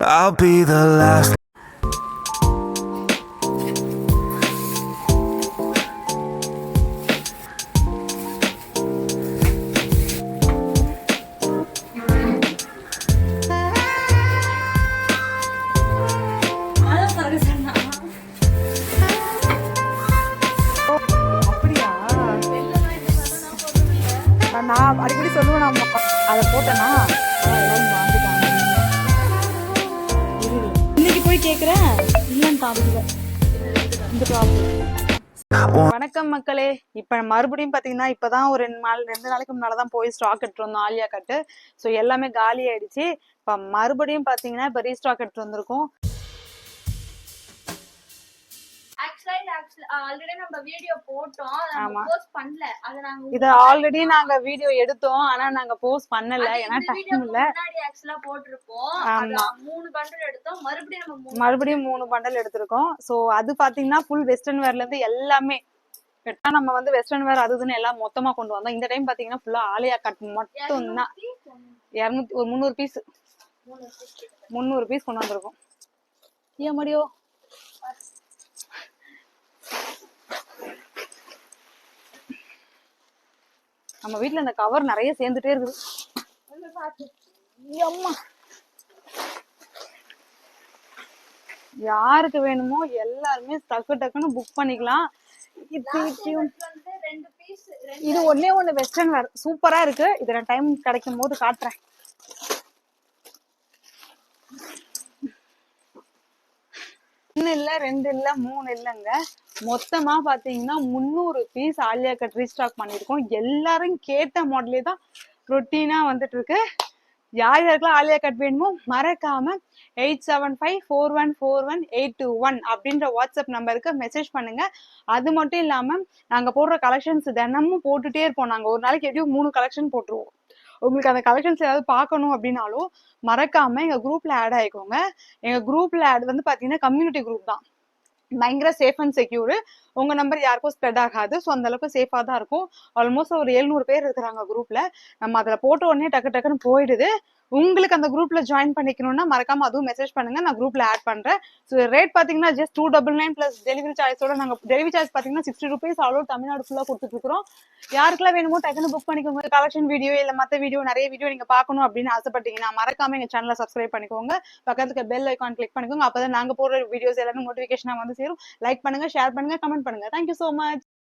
I'll be the last. சொல்லுவோம் நம்ம அதை போட்டேன்னா எல்லாரும் இன்னைக்கு போய் கேக்குறேன். இல்லைன்னு அதுக்கு இந்த ப்ராப்ளம் வணக்கம் மக்களே. இப்ப மறுபடியும் பாத்தீங்கன்னா இப்பதான் ஒரு ரெண்டு நாள் ரெண்டு நாளைக்கு முன்னாலதான் போய் ஸ்டாக் எடுத்துட்டு வந்தோம் ஆலியா கட்டு. ஸோ எல்லாமே காலி ஆயிடுச்சு. இப்ப மறுபடியும் பாத்தீங்கன்னா இப்ப ரீஸ்டாக் எடுத்துட்டு வந்திருக்கோம். ஆல்ரெடி நம்ம வீடியோ போட்டோம். நம்ம போஸ்ட் பண்ணல. அத நாங்க இத ஆல்ரெடி நாங்க வீடியோ எடுத்தோம். ஆனா நாங்க போஸ்ட் பண்ணல. ஏன்னா டைம் இல்ல. முன்னாடி ஆக்சுவலா போட்டிருப்போம். ஆமா. அத மூணு பண்டல் எடுத்தோம். மறுபடியும் நம்ம மூணு மறுபடியும் மூணு பண்டல் எடுத்திருக்கோம். சோ அது பாத்தீங்கன்னா ஃபுல் வெஸ்டர்ன் வேர்ல இருந்து எல்லாமே. கரெக்டா நம்ம வந்து வெஸ்டர்ன் வேர் அது இதுன்னு எல்லாம் மொத்தமா கொண்டு வந்தோம். இந்த டைம் பாத்தீங்கன்னா ஃபுல்லா ஆலியா கட் மட்டும் தான் இரநூத்தி ஒரு முந்நூறு பீஸ் முந்நூறு பீஸ் கொண்டு வந்திருக்கோம். ஏன் மடியோ? நம்ம வீட்ல இந்த கவர் நிறைய சேர்ந்துட்டே இருக்குது. அம்மா. யாருக்கு வேணுமோ எல்லாருமே டக்கு டக்குன்னு புக் பண்ணிக்கலாம். இது இது ஒண்ணே வெஸ்டர்ன் வேர் சூப்பரா இருக்கு. இது நான் டைம் கிடைக்கும் போது காட்டுறேன். ஒண்ணு இல்ல ரெண்டு இல்ல மூணு இல்லைங்க. மொத்தமா பாத்தீங்கன்னா முந்நூறு பீஸ் ஆலியா கட் ரீஸ்டாக் பண்ணிருக்கோம் எல்லாரும் கேட்ட மாடலே தான் ரொட்டீனா வந்துட்டு இருக்கு யார் யாருக்கெல்லாம் ஆலியா கட் வேணுமோ மறக்காம eight seven five four one four one eight two one அப்படின்ற வாட்ஸ்அப் நம்பருக்கு மெசேஜ் பண்ணுங்க. அது மட்டும் இல்லாம நாங்க போடுற கலெக்ஷன்ஸ் தினமும் போட்டுட்டே இருப்போம். நாங்க ஒரு நாளைக்கு எப்படியும் மூணு கலெக்ஷன் போட்டுருவோம். உங்களுக்கு அந்த கலெக்ஷன்ஸ் ஏதாவது பார்க்கணும் அப்படின்னாலும் மறக்காம எங்க குரூப்ல ஆட் ஆயிக்கோங்க. எங்க குரூப்ல ஆட் வந்து பாத்தீங்கன்னா கம்யூனிட்டி குரூப் தான். பயங்கர சேஃப் அண்ட் செக்யூர் உங்க நம்பர் யாருக்கும் ஸ்ப்ரெட் ஆகாது. ஸோ அந்த அளவுக்கு சேஃபாக தான் இருக்கும். ஆல்மோஸ்ட் ஒரு எழுநூறு பேர் இருக்கிறாங்க குரூப்ல நம்ம அதில் போட்ட உடனே டக்கு டக்குன்னு போயிடுது. உங்களுக்கு அந்த குரூப்ல ஜாயின் பண்ணிக்கணும்னா மறக்காம அதுவும் மெசேஜ் பண்ணுங்க. நான் குரூப்ல ஆட் பண்றேன். ஸோ ரேட் பாத்தீங்கன்னா just two double nine plus delivery சார்ஜோட நாங்க டெலிவரி சார்ஜ் பாத்தீங்கன்னா சிக்ஸ்டி ருபீஸ் அவ்வளோ தமிழ்நாடு ஃபுல்லா கொடுத்துட்டு இருக்கிறோம். யாருக்கெல்லாம் வேணுமோ டக்குன்னு புக் பண்ணிக்கோங்க. கலெக்ஷன் வீடியோ இல்ல மத்த வீடியோ நிறைய வீடியோ நீங்க பார்க்கணும் அப்படின்னு ஆசைப்பட்டீங்கன்னா மறக்காம எங்க சேனலை சப்ஸ்கிரைப் பண்ணிக்கோங்க. பக்கத்துக்கு பெல் ஐக்கான் கிளிக் பண்ணிக்கோங்க. அப்பதான் நாங்க போடுற வீடியோஸ் எல்லாமே நோட்டிபிகேஷனா வந்து சேரும். லைக் பண்ணுங்க ஷேர் பண்ணுங்க கமெண்ட் பண்ணுங்க தேங்க்யூ so மச்